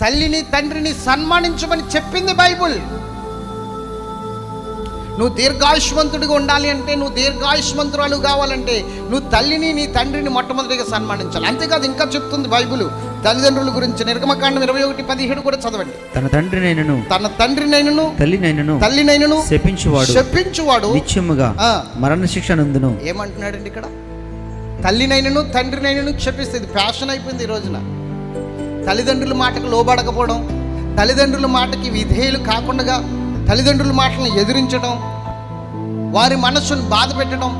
తల్లిని తండ్రిని సన్మానించమని చెప్పింది బైబుల్. నువ్వు దీర్ఘాయుష్మంతుడిగా ఉండాలి అంటే నువ్వు దీర్ఘాయుష్మంతురాలు కావాలంటే నువ్వు తల్లిని నీ తండ్రిని మొట్టమొదటిగా సన్మానించాలి. అంతేకాదు ఇంకా చెప్తుంది బైబుల్. తల్లిదండ్రుల గురించి నిర్గమకాండం ఇరవై ఒకటి పదిహేడు కూడా చదవండి. తన తండ్రినైనను తన తండ్రినైనను తల్లినైనను తల్లినైనను శపించువాడు. చెప్పించువాడు నిత్యముగా. మరణ శిక్ష నందును. ఏమంటున్నాడండి ఇక్కడ? తల్లినైనను తండ్రినైనను క్షపిస్తే ఇది ఫ్యాషన్ అయిపోయింది ఈ రోజున. తల్లిదండ్రుల మాటకు లోబడకపోవడం తల్లిదండ్రుల మాటకి విధేయులు కాకుండా తల్లిదండ్రుల మాటలను ఎదిరించడం వారి మనస్సును బాధ పెట్టడం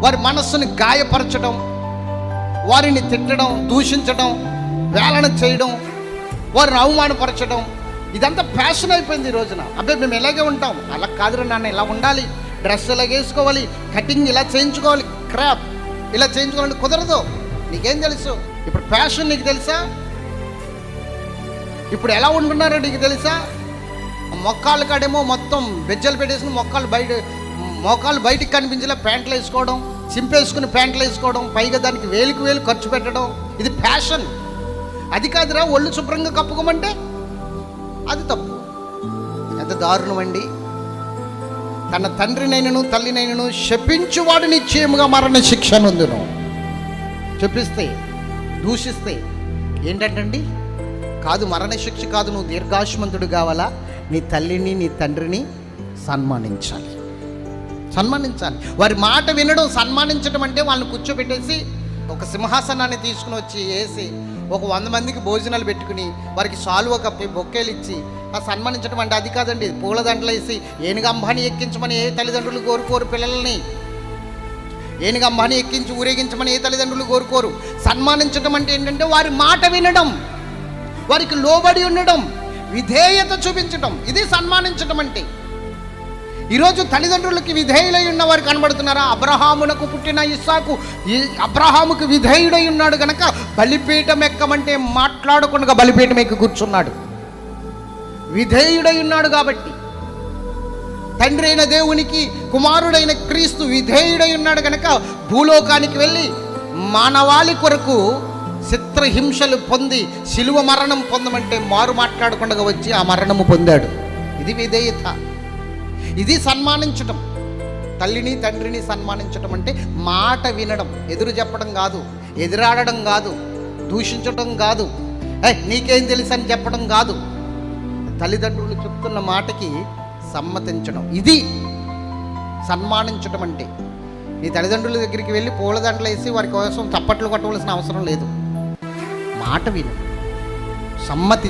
వారి మనస్సును గాయపరచడం వారిని తిట్టడం దూషించడం వేలన చేయడం వారిని అవమానపరచడం ఇదంతా ఫ్యాషన్ అయిపోయింది ఈ రోజున. అబ్బాయి మేము ఇలాగే ఉంటాం. అలా కాదురా నాన్న ఇలా ఉండాలి. డ్రెస్ ఇలా వేసుకోవాలి. కటింగ్ ఇలా చేయించుకోవాలి. క్రాప్ ఇలా చేయించుకోవాలంటే కుదరదు. నీకేం తెలుసు? ఇప్పుడు ఫ్యాషన్ నీకు తెలుసా? ఇప్పుడు ఎలా ఉంటున్నారో నీకు తెలుసా? మొక్కాలు కాడేమో మొత్తం బెజ్జలు పెట్టేసుకుని మొక్కాలు బయట మొక్కాలు బయటికి కనిపించేలా ప్యాంట్లు వేసుకోవడం చింపేసుకుని ప్యాంట్లు వేసుకోవడం పైగా దానికి వేలుకు వేలు ఖర్చు పెట్టడం. ఇది ఫ్యాషన్. అది కాదురా ఒళ్ళు శుభ్రంగా కప్పుకోమంటే? అది తప్పు. ఎంత దారుణం అండి. తన తండ్రినైనను తల్లినైనను శపించువాడు నిశ్చయముగా మరణ శిక్ష నొందును. చెప్పిస్తే దూషిస్తే ఏంటంటండి? కాదు మరణశిక్ష కాదు నువ్వు దీర్ఘాయుష్మంతుడు కావాలా? నీ తల్లిని నీ తండ్రిని సన్మానించాలి. సన్మానించాలి. వారి మాట వినడం సన్మానించడం అంటే వాళ్ళని కూర్చోబెట్టేసి ఒక సింహాసనాన్ని తీసుకుని వచ్చి వేసి ఒక వంద మందికి భోజనాలు పెట్టుకుని వారికి సాల్వ కప్పి బొక్కేలు ఇచ్చి ఆ సన్మానించడం అంటే అది కాదండి. పూలదండలు వేసి ఏనుగు అంబాని ఎక్కించమని ఏ తల్లిదండ్రులు కోరుకోరు పిల్లల్ని. ఏనుగు అంబాని ఎక్కించి ఊరేగించమని ఏ తల్లిదండ్రులు కోరుకోరు. సన్మానించడం అంటే ఏంటంటే వారి మాట వినడం. వారికి లోబడి ఉండడం విధేయత చూపించడం ఇది సన్మానించడం అంటే. ఈరోజు తల్లిదండ్రులకి విధేయులై ఉన్నవారు కనబడుతున్నారా? అబ్రహామునకు పుట్టిన ఇస్సాకు అబ్రహాముకు విధేయుడై ఉన్నాడు గనక బలిపీఠం ఎక్కమంటే మాట్లాడకుండా బలిపీఠం ఎక్కి కూర్చున్నాడు. విధేయుడై ఉన్నాడు కాబట్టి తండ్రి అయిన దేవునికి కుమారుడైన క్రీస్తు విధేయుడై ఉన్నాడు గనక భూలోకానికి వెళ్ళి మానవాళి కొరకు చిత్రహింసలు పొంది శిలువ మరణం పొందమంటే మారు మాట్లాడకుండా వచ్చి ఆ మరణము పొందాడు. ఇది విధేయత. ఇది సన్మానించటం. తల్లిని తండ్రిని సన్మానించటం అంటే మాట వినడం. ఎదురు చెప్పడం కాదు ఎదురాడడం కాదు దూషించడం కాదు. ఏ నీకేం తెలుసు అని చెప్పడం కాదు. తల్లిదండ్రులు చెప్తున్న మాటకి సమ్మతించడం. ఇది సన్మానించడం అంటే. నీ తల్లిదండ్రుల దగ్గరికి వెళ్ళి పూలదండలు వేసి వారి కోసం చప్పట్లు కొట్టవలసిన అవసరం లేదు. మాట విను సమ్మతి